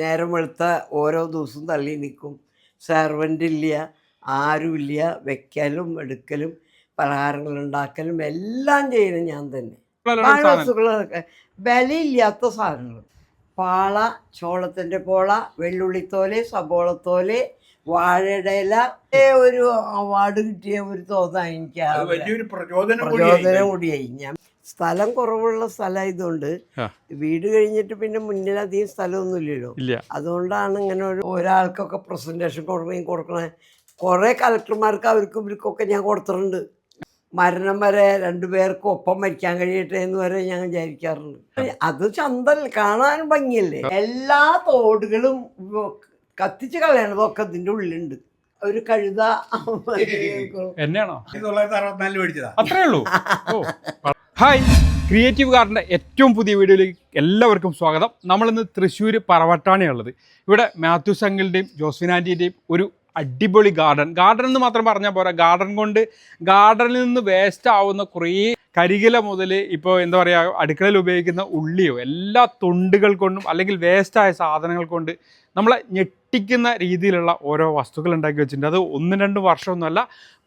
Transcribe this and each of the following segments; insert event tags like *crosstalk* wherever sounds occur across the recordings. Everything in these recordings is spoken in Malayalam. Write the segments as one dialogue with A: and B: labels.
A: നേരം വെളുത്ത ഓരോ ദിവസവും തള്ളി നിൽക്കും സെർവന്റ് ഇല്ല ആരുമില്ല വെക്കലും എടുക്കലും പലഹാരങ്ങൾ ഉണ്ടാക്കലും എല്ലാം ചെയ്യണം ഞാൻ തന്നെ. വസ്തുക്കളൊക്കെ. വിലയില്ലാത്ത സാധനങ്ങൾ. പാള ചോളത്തിന്റെ പോള വെള്ളുള്ളിത്തോൽ സബോളത്തോൽ വാഴയുടെ ഇല. ഒരു അവാർഡ് കിട്ടിയ ഒരു തോന്നാ എനിക്ക്
B: പ്രചോദനം. കൂടിയായി
A: ഞാൻ സ്ഥലം കുറവുള്ള സ്ഥലമായതുകൊണ്ട്. വീട് കഴിഞ്ഞിട്ട് പിന്നെ മുന്നിലധികം സ്ഥലമൊന്നുമില്ലല്ലോ. അതുകൊണ്ടാണ് ഇങ്ങനെ ഒരു ഒരാൾക്കൊക്കെ പ്രസന്റേഷൻ കൊടുക്കുകയും കൊടുക്കണേ. കുറേ കലക്ടർമാർക്ക് അവർക്കും ഇവർക്കൊക്കെ ഞാൻ കൊടുത്തിട്ടുണ്ട്. മരണം വരെ രണ്ടുപേർക്കും ഒപ്പം മരിക്കാൻ കഴിയട്ടെ എന്ന് വരെ ഞാൻ വിചാരിക്കാറുണ്ട്. അത് ചന്ത കാണാൻ ഭംഗിയല്ലേ? എല്ലാ തോടുകളും കത്തിച്ച് കളയണതൊക്കെ ഇതിന്റെ ഉള്ളിലുണ്ട്. ഒരു കഴുത.
C: എന്നെയാണോ? അത്രേ ഉള്ളൂ? ഹായ്. ക്രിയേറ്റീവ് കാറിന്റെ ഏറ്റവും പുതിയ വീഡിയോയിലേക്ക് എല്ലാവർക്കും സ്വാഗതം. നമ്മളിന്ന് തൃശ്ശൂർ പറവട്ടാണിയുള്ളത് ഇവിടെ മാത്യു സംഗിളുടെയും ജോസ്ഫിനാന്റിന്റെയും ഒരു അടിപൊളി ഗാർഡൻ. ഗാർഡൻ എന്ന് മാത്രം പറഞ്ഞാൽ പോരാ. ഗാർഡൻ കൊണ്ട് ഗാർഡനിൽ നിന്ന് വേസ്റ്റ് ആവുന്ന കുറേ കരികില മുതൽ ഇപ്പോൾ എന്താ പറയുക അടുക്കളയിൽ ഉപയോഗിക്കുന്ന ഉള്ളിയോ എല്ലാ തൊണ്ടുകൾ കൊണ്ടും അല്ലെങ്കിൽ വേസ്റ്റായ സാധനങ്ങൾ കൊണ്ട് നമ്മളെ ഞെട്ടിക്കുന്ന രീതിയിലുള്ള ഓരോ വസ്തുക്കൾ ഉണ്ടാക്കി വെച്ചിട്ടുണ്ട്. അത് ഒന്നും രണ്ടും വർഷമൊന്നുമല്ല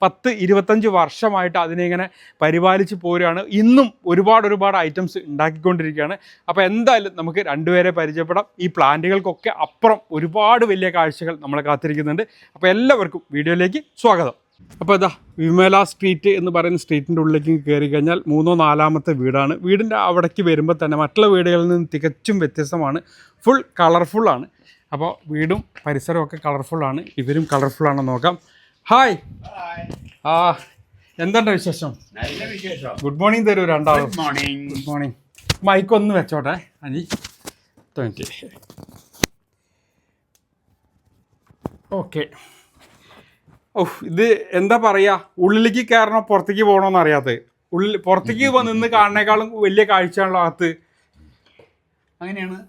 C: പത്ത് ഇരുപത്തഞ്ച് വർഷമായിട്ട് അതിനെ ഇങ്ങനെ പരിപാലിച്ച് പോരുകയാണ്. ഇന്നും ഒരുപാട് ഒരുപാട് ഐറ്റംസ് ഉണ്ടാക്കിക്കൊണ്ടിരിക്കുകയാണ്. അപ്പോൾ എന്തായാലും നമുക്ക് രണ്ടുപേരെ പരിചയപ്പെടാം. ഈ പ്ലാന്റുകൾക്കൊക്കെ അപ്പുറം ഒരുപാട് വലിയ കാഴ്ചകൾ നമ്മളെ കാത്തിരിക്കുന്നുണ്ട്. അപ്പോൾ എല്ലാവർക്കും വീഡിയോയിലേക്ക് സ്വാഗതം. അപ്പോൾ ഇതാ വിമല സ്ട്രീറ്റ് എന്ന് പറയുന്ന സ്ട്രീറ്റിന്റെ ഉള്ളിലേക്ക് കയറി കഴിഞ്ഞാൽ മൂന്നോ നാലാമത്തെ വീടാണ്. വീടിന്റെ അവിടേക്ക് വരുമ്പോൾ തന്നെ മറ്റുള്ള വീടുകളിൽ നിന്ന് തികച്ചും വ്യത്യസ്തമാണ്. ഫുൾ കളർഫുള്ളാണ് അപ്പോൾ വീടും പരിസരവും ഒക്കെ കളർഫുള്ളാണ് ഇവരും കളർഫുള്ളാണെന്ന് നോക്കാം. ഹായ് ആ എന്തുണ്ട് വിശേഷം?
B: നല്ല വിശേഷം.
C: ഗുഡ് മോർണിംഗ് തരൂ രണ്ടാളും.
B: Good morning
C: good morning mike ഒന്ന് വെച്ചോട്ടെ അനി. മിനിറ്റ് ഓക്കെ ഓ ഇത് എന്താ പറയുക ഉള്ളിലേക്ക് കയറണോ പുറത്തേക്ക് പോകണോന്ന് അറിയാത്തത് ഉള്ളിൽ പുറത്തേക്ക് നിന്ന് കാണുന്നേക്കാളും വലിയ കാഴ്ചയാണല്ലോ അകത്ത്.
B: അങ്ങനെയാണ്.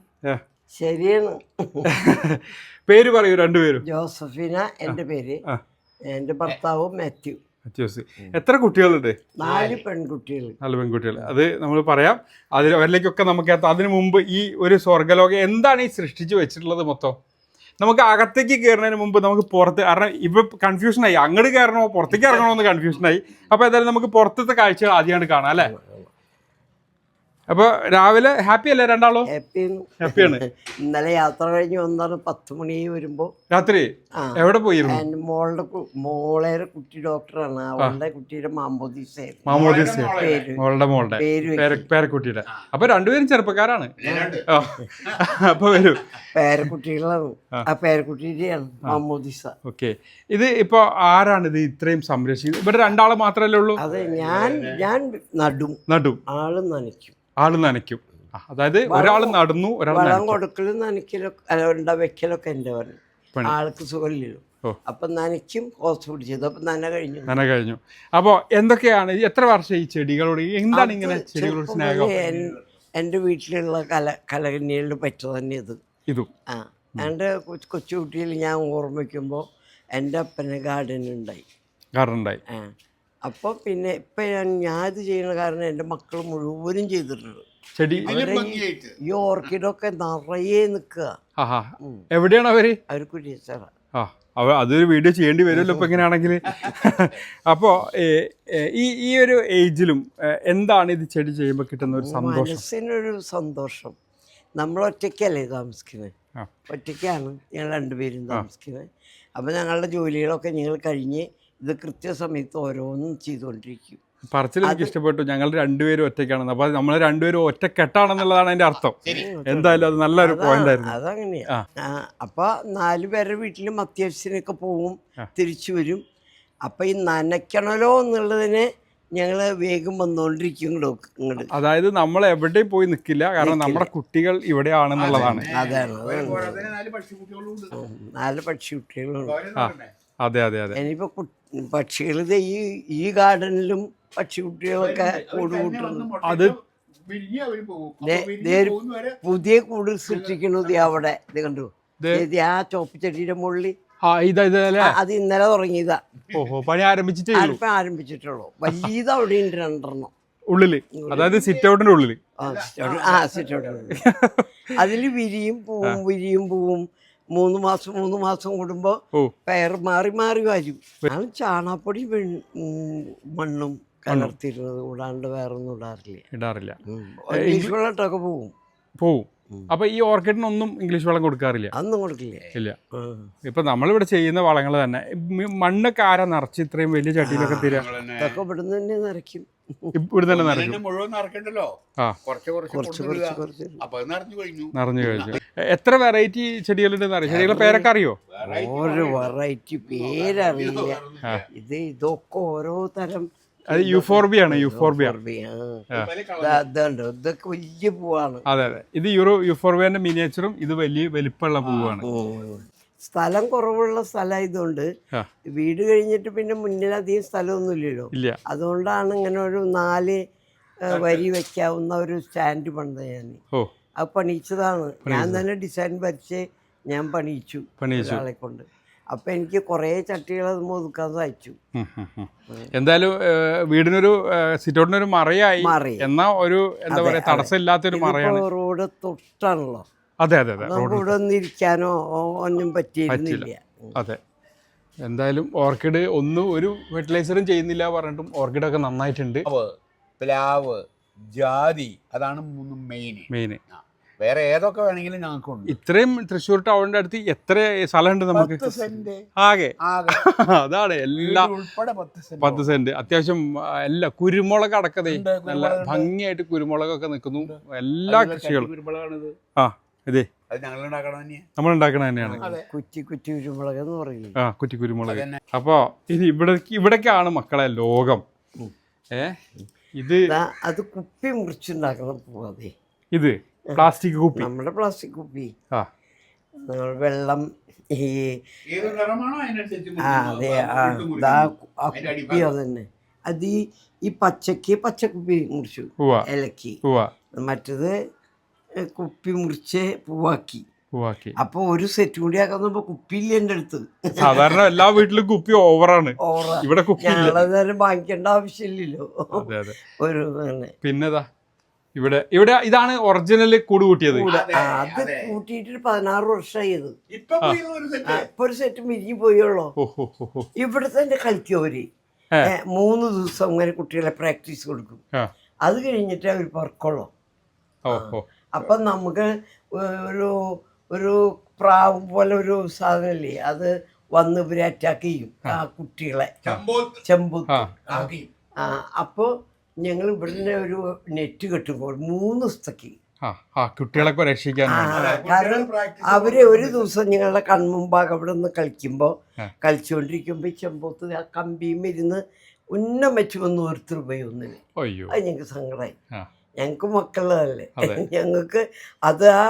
A: ശരിയാണ്. *laughs*
C: പേര് പറയൂ രണ്ടുപേരും.
A: ജോസഫിന എന്റെ പേര്. എന്റെ ഭർത്താവ് മാത്യു.
C: എത്ര കുട്ടികളുണ്ട്?
A: നാല് പെൺകുട്ടികൾ
C: നാല് പെൺകുട്ടികൾ അത് നമ്മൾ പറയാം. അതിൽ അവരിലേക്കൊക്കെ നമുക്ക് അതിനു മുമ്പ് ഈ ഒരു സ്വർഗലോകം എന്താണ് ഈ സൃഷ്ടിച്ചു വെച്ചിട്ടുള്ളത് മൊത്തം? നമുക്ക് അകത്തേക്ക് കയറുന്നതിന് മുമ്പ് നമുക്ക് പുറത്ത് കാരണം ഇപ്പൊ കൺഫ്യൂഷനായി അങ്ങോട്ട് കയറണോ പുറത്തേക്ക് ഇറങ്ങണോ എന്ന് കൺഫ്യൂഷനായി അപ്പോൾ എന്തായാലും നമുക്ക് പുറത്തത്തെ കാഴ്ചകൾ ആദ്യമായിട്ട് കാണാം അല്ലേ? അപ്പോൾ രാവിലെ ഹാപ്പി അല്ലേ രണ്ടാളോ?
A: ഹാപ്പിയാണ്
C: ഹാപ്പിയാണ്
A: ഇന്നലെ യാത്ര കഴിഞ്ഞ് വന്നാണ് പത്ത് മണി വരുമ്പോ.
C: രാത്രി? എവിടെ പോയിരുന്നു?
A: എന്റെ മോളുടെ മോളെ മോളേരെ കുട്ടി ഡോക്ടറാണ്. അവളുടെ കുട്ടിയുടെ മാമോദീസ
C: മാമോദീസ.
A: പേര്.
C: മോളുടെ മോളുടെ. പേരക്കുട്ടിയുടെ. അപ്പൊ രണ്ടുപേരും ചെറുപ്പക്കാരാണ്. അപ്പൊ വരൂ.
A: പേരക്കുട്ടികളാണ്. ആ. പേരക്കുട്ടിയുടെയാണ് മാമോദീസ.
C: ഓക്കെ. ഇത് ഇപ്പൊ ആരാണ് ഇത് ഇത്രയും സംരക്ഷിക്കുന്നത്? ഇവിടെ രണ്ടാൾ മാത്രമല്ലേ ഉള്ളൂ?
A: അതെ ഞാൻ ഞാൻ നടും.
C: നടും.
A: ആൾ നനയ്ക്കും.
C: ആൾ നനയ്ക്കും. അതായത് ഒരാൾ നടന്നു ഒരാൾ
A: വളം കൊടുക്കലും നനയ്ക്കലൊക്കെ അല്ല ഉണ്ട വെക്കലൊക്കെ എന്റെ പണി. ആൾക്ക് സുഖമില്ലല്ലോ. അപ്പം നനയ്ക്കും കോസ് പിടിച്ചത്. അപ്പം നന കഴിഞ്ഞു.
C: നന കഴിഞ്ഞു. അപ്പോൾ എന്തൊക്കെയാണ് എത്ര വർഷം ഈ ചെടികളോട് എന്താണ് ഇങ്ങനെ ചെടികളോട് സ്നേഹം
A: എന്റെ വീട്ടിലുള്ള കല കലകന്യകളിൽ പറ്റ തന്നെ ഇത്.
C: ഇതും.
A: ആ എന്റെ കൊച്ചു കൊച്ചുകുട്ടിയിൽ ഞാൻ ഓർമ്മിക്കുമ്പോൾ എന്റെ അപ്പന് ഗാർഡൻ ഉണ്ടായി.
C: ഗാർഡൻ ഉണ്ടായി.
A: ആ അപ്പോൾ പിന്നെ ഇപ്പം ഞാൻ ഞാൻ ഇത് ചെയ്യുന്ന കാരണം എന്റെ മക്കൾ മുഴുവനും ചെയ്തിട്ടുണ്ട്.
C: ചെടി?
B: ഭംഗിയായിട്ട്.
A: ഈ ഓർക്കിഡൊക്കെ നിറയെ നിൽക്കുക.
C: ആഹാ. എവിടെയാണ് അവർ?
A: അവർ കുരിയച്ചറ
C: ആ അവ അതൊരു വീഡിയോ ചെയ്യേണ്ടി വരുമല്ലോ ഇപ്പൊ ഇങ്ങനെയാണെങ്കിൽ. *laughs* അപ്പോ ഈ ഈ ഒരു ഏജിലും എന്താണ് ഇത് ചെടി ചെയ്യുമ്പോൾ കിട്ടുന്ന ഒരു സന്തോഷം?
A: മനസ്സിനൊരു സന്തോഷം. നമ്മൾ ഒറ്റയ്ക്കല്ലേ താമസിക്കുന്നത്
C: ആ.
A: ഒറ്റയ്ക്കാണ് ഞങ്ങൾ രണ്ടുപേരും താമസിക്കുന്നത് അപ്പോൾ ഞങ്ങളുടെ ജോലികളൊക്കെ ഞങ്ങൾ കഴിഞ്ഞ് ഇത് കൃത്യസമയത്ത് ഓരോന്നും ചെയ്തുകൊണ്ടിരിക്കും.
C: പറച്ചിൽ എനിക്ക് ഇഷ്ടപ്പെട്ടു. ഞങ്ങൾ രണ്ടുപേരും ഒറ്റയ്ക്കാണെന്ന്. അപ്പൊ നമ്മൾ രണ്ടുപേരും ഒറ്റക്കെട്ടാണെന്നുള്ളതാണ് അതിന്റെ അർത്ഥം. എന്തായാലും അത് നല്ലൊരു പോയിന്റ് ആയിരുന്നു.
A: അതങ്ങനെയാ.
C: അപ്പൊ
A: ആ അപ്പോൾ നാല് പേരുടെ വീട്ടിലും അത്യാവശ്യത്തിനൊക്കെ പോവും തിരിച്ചു വരും. അപ്പൊ ഈ നനയ്ക്കണല്ലോ എന്നുള്ളതിന് ഞങ്ങൾ വേഗം വന്നുകൊണ്ടിരിക്കും ഇങ്ങോട്ട്
C: അതായത് നമ്മൾ എവിടെയും പോയി നിൽക്കില്ല കാരണം നമ്മുടെ കുട്ടികൾ ഇവിടെയാണെന്നുള്ളതാണ്
A: അതാണ്
B: നാല് പക്ഷിക്കുട്ടികളുണ്ട്.
A: ഉം.
C: അതെ അതെ അതെ.
A: ഇനിയിപ്പോ പക്ഷികൾ ഈ ഈ ഗാർഡനിലും പക്ഷിക്കുട്ടികളൊക്കെ കൂട് കൂട്ടുന്നു.
C: അത്
A: പുതിയ കൂട് സൃഷ്ടിക്കുന്നത് അവിടെ. ഇത് കണ്ടു? ആ ചോപ്പ് ചെടിയുടെ മുകളിൽ
C: ആ ഇതാ ഇത് അല്ലേ?
A: അത് ഇന്നലെ തുടങ്ങിയതാ.
C: ഓഹോ പണി ആരംഭിച്ചിട്ടേ ഉള്ളൂ.
A: ആരിപ്പം ആരംഭിച്ചിട്ടുള്ളൂ. വലിയത് അവിടെ ഉണ്ട് രണ്ടെണ്ണം.
C: ഉള്ളിൽ. അതായത് സിറ്റ് ഔട്ടിന്റെ ഉള്ളിൽ.
A: ആ സിറ്റ് ഔട്ടിന്റെ അതിൽ വിരിയും പൂവും വിരിയും പൂവും മൂന്ന് മാസം മൂന്ന് മാസം കൂടുമ്പോൾ പയർ മാറി മാറി വരും. ഞാൻ ചാണാപ്പൊടി മണ്ണും കലർത്തിരുന്നത് കൂടാണ്ട് വേറെ ഒന്നും ഇടാറില്ല.
C: ഇടാറില്ല.
A: ഇംഗ്ലീഷ് വെള്ളട്ടൊക്കെ പോവും.
C: പോവും. അപ്പൊ ഈ ഓർക്കിഡിനൊന്നും ഇംഗ്ലീഷ് വളം കൊടുക്കാറില്ല?
A: അതൊന്നും കൊടുക്കില്ല.
C: ഇല്ല. ഇപ്പൊ നമ്മളിവിടെ ചെയ്യുന്ന വളങ്ങൾ തന്നെ മണ്ണൊക്കെ ആരാ നിറച്ച് ഇത്രയും വലിയ ചട്ടിയിലൊക്കെ തീരാ?
A: ഇതൊക്കെ ഇവിടുന്ന് തന്നെ നിറയ്ക്കും.
C: ഇവിടെ തന്നെ നിറയ്ക്കും
B: മുഴുവൻ നിറക്കണ്ടല്ലോ. കുറച്ച് കുറച്ച് അപ്പൊ നിറഞ്ഞു കഴിഞ്ഞു.
C: നിറഞ്ഞു കഴിച്ചു എത്ര വെറൈറ്റി ചെടികളുണ്ടെന്ന് അറിയാം? ചെടികളുടെ പേരൊക്കെ അറിയോ?
A: ഓരോ വെറൈറ്റി പേരറിയില്ല. ഇത് ഇതൊക്കെ ഓരോ തരം
C: അത് യുഫോർബിയാണ് യൂഫോർബിയ
A: ഇതൊക്കെ വലിയ പൂവാണ്.
C: അതെ അതെ. ഇത് യൂറോ യൂഫോർബിയന്റെ മിനിയേച്ചറും ഇത് വലിയ വലിപ്പമുള്ള പൂവാണ്.
A: സ്ഥലം കുറവുള്ള സ്ഥലമായതുകൊണ്ട്. വീട് കഴിഞ്ഞിട്ട് പിന്നെ മുന്നിലധികം സ്ഥലമൊന്നുമില്ലല്ലോ. അതുകൊണ്ടാണ് ഇങ്ങനെ ഒരു നാല് വരി വെക്കാവുന്ന ഒരു സ്റ്റാൻഡ് പണിത ഞാൻ. അത് പണിയിച്ചതാണ്. ഞാൻ തന്നെ ഡിസൈൻ വരച്ച് ഞാൻ പണിയിച്ചു. ഒരാളെ കൊണ്ട്. അപ്പം എനിക്ക് കുറേ ചട്ടികൾ അത് ഒതുക്കാൻ
C: ഉം. എന്തായാലും വീടിനൊരു സിറ്റോട്ടിനൊരു മറയായി.
A: മറി
C: എന്നാ ഒരു എന്താ പറയാ. തടസ്സമില്ലാത്തൊരു മറയാണ്.
A: റോഡ് തൊട്ടാണല്ലോ.
C: അതെ അതെ അതെ.
A: നമുക്ക് ഇവിടെ ഒന്നും ഇരിക്കാനോ ഒന്നും പറ്റിയിരുന്നില്ല.
C: അതെ. എന്തായാലും ഓർക്കിഡ് ഒന്നും ഒരു ഫെർട്ടിലൈസറും ചെയ്യുന്നില്ല പറഞ്ഞിട്ടും ഓർക്കിഡ് ഒക്കെ നന്നായിട്ടുണ്ട്.
B: പ്ലാവ് പ്ലാവ് ജാതി അതാണ് മൂന്നും മെയിൻ
C: മെയിൻ
B: വേറെ ഏതൊക്കെ വേണമെങ്കിലും ഞങ്ങൾക്കുണ്ട്.
C: ഇത്രയും തൃശ്ശൂർ ടൗണിന്റെ അടുത്ത് എത്ര സ്ഥലമുണ്ട് നമുക്ക്? ആകെ. *laughs* അതാണ് എല്ലാ
B: ഉൾപ്പെടെ പത്ത് സെന്റ്
C: അത്യാവശ്യം എല്ലാ കുരുമുളക് അടക്കതേ. നല്ല ഭംഗിയായിട്ട് കുരുമുളകൊക്കെ നിൽക്കുന്നു. എല്ലാ കൃഷികളും. ആ. ഇതേ നമ്മൾ ഉണ്ടാക്കണ തന്നെയാണ്.
B: അതെ.
A: കുറ്റി കുറ്റി കുരുമുളക് എന്ന് പറയില്ലേ?
C: ആ കുറ്റി കുരുമുളക്.
B: അതന്നെ.
C: അപ്പോ ഇനി ഇവിടെ ഇവിടേക്കാണ് മക്കളെ ലോകം. ഏ? ഇത്
A: ദാ അത് കുപ്പി മുറിച്ചുണ്ടാക്കണം പോവാതെ.
C: ഇത് പ്ലാസ്റ്റിക് കുപ്പി.
A: നമ്മുടെ പ്ലാസ്റ്റിക് കുപ്പി.
C: ആ.
A: നമ്മൾ വെള്ളം ഈ ആ. അതെ ആ കുപ്പി. അതന്നെ. അത് ഈ പച്ചക്ക് പച്ചക്കുപ്പി മുറിച്ചു. ഇലക്കി മറ്റത് കുപ്പി മുറിച്ച് പൂവാക്കി.
C: പൂവാക്കി.
A: അപ്പോൾ ഒരു സെറ്റ് കൂടി ആക്കുമ്പോൾ കുപ്പിയില്ല എന്റെ അടുത്ത്.
C: സാധാരണ എല്ലാ വീട്ടിലും കുപ്പി ഓവറാണ് ഇവിടെ കുപ്പി
A: വാങ്ങിക്കേണ്ട ആവശ്യമില്ലല്ലോ.
C: അതെ അതെ.
A: ഒരു
C: പിന്നെതാ ഇവിടെ ഇവിടെ ഇതാണ് ഒറിജിനൽ കൂട് കൂട്ടിയത്.
A: കൂടെ.
B: അതെ.
A: കൂട്ടിയിട്ട് പതിനാറ് വർഷമായി ഇത്
B: ഇപ്പൊ ഒരു സെറ്റ്
A: ഒരു സെറ്റ് മിരിഞ്ഞു പോയുള്ളൂ. ഇവിടെ തന്നെ കളിക്കും അവർ
C: ഏ.
A: ഏ, മൂന്ന് ദിവസം അങ്ങനെ കുട്ടികളെ പ്രാക്ടീസ് കൊടുക്കും. അത് കഴിഞ്ഞിട്ട് അവർ പറക്കുള്ളൂ. അപ്പം നമുക്ക് ഒരു ഒരു പ്രാവ് പോലെ ഒരു സാധനമില്ലേ അത് വന്ന് ഇവരെ അറ്റാക്ക് ചെയ്യും ആ. കുട്ടികളെ.
B: ചെമ്പു
A: ചെമ്പൂത്ത്.
C: ആ.
A: അപ്പോൾ ഞങ്ങൾ ഇവിടെ ഒരു നെറ്റ് കെട്ടുമ്പോൾ മൂന്ന് ദിവസത്തേക്ക്.
C: കുട്ടികളൊക്കെ രക്ഷിക്കാൻ
A: കാരണം അവരെ ഒരു ദിവസം ഞങ്ങളുടെ കൺമുമ്പാകെ അവിടെ നിന്ന് കളിക്കുമ്പോൾ. കളിച്ചുകൊണ്ടിരിക്കുമ്പോൾ ഈ ചെമ്പോത്ത് ആ കമ്പിയും ഇരുന്ന് ഉന്നം വെച്ച് വന്ന് ഓർത്തർ പോയി ഒന്നിന്
C: അയ്യോ.
A: അത് ഞങ്ങൾക്ക് സങ്കടമായി ഞങ്ങൾക്ക് മക്കളല്ലേ. ഞങ്ങൾക്ക് അത് ആ